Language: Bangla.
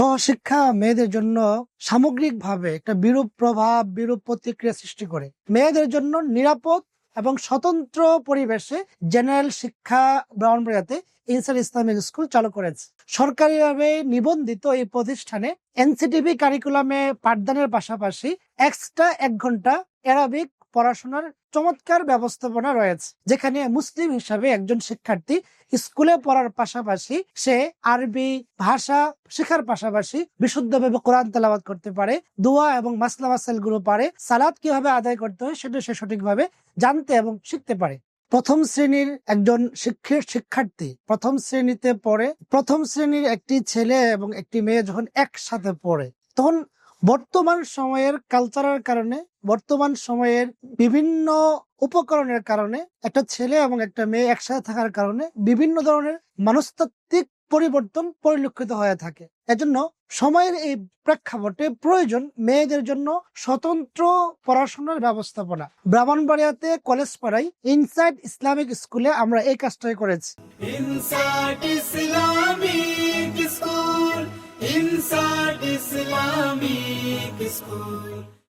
সহশিক্ষা মেয়েদের জন্য সামগ্রিকভাবে একটা বিরূপ প্রভাব, বিরূপ প্রতিক্রিয়া সৃষ্টি করে। মেয়েদের জন্য নিরাপদ এবং স্বতন্ত্র পরিবেশে জেনারেল শিক্ষা ব্রাহ্মণবাড়িয়াতে ইনসার ইসলামিক স্কুল চালু করেছে। সরকারিভাবে নিবন্ধিত এই প্রতিষ্ঠানে এনসিটিভি কারিকুলামে পাঠদানের পাশাপাশি এক্সট্রা এক ঘণ্টা অ্যারাবিক পড়াশোনার চমৎকার ব্যবস্থাপনা রয়েছে, যেখানে মুসলিম হিসাবে একজন শিক্ষার্থী স্কুলে পড়ার পাশাপাশি সে আরবি ভাষা শেখার পাশাপাশি বিশুদ্ধভাবে কোরআন তেলাবাদ করতে পারে, দোয়া এবং মাসলা মাসাইলগুলো পারে সালাদ কীভাবে আদায় করতে হয় সেটা সে সঠিকভাবে জানতে এবং শিখতে পারে। প্রথম শ্রেণির একজন শিক্ষার্থী প্রথম শ্রেণীতে পড়ে, প্রথম শ্রেণির একটি ছেলে এবং একটি মেয়ে যখন একসাথে পড়ে, তখন বর্তমান সময়ের কালচারের কারণে, বর্তমান সময়ের বিভিন্ন উপকরণের কারণে, একটা ছেলে এবং একটা মেয়ে একসাথে থাকার কারণে বিভিন্ন ধরনের মনস্তাত্ত্বিক পরিবর্তন পরিলক্ষিত হয়ে থাকে। এজন্য সময়ের এই প্রেক্ষাপটে প্রয়োজন মেয়েদের জন্য স্বতন্ত্র পড়াশোনার ব্যবস্থাপনা। ব্রাহ্মণবাড়িয়াতে কলেজ পাড়ায় ইনসাইড ইসলামিক স্কুলে আমরা এই কাজটাই করেছি। Inside Islamic Public School.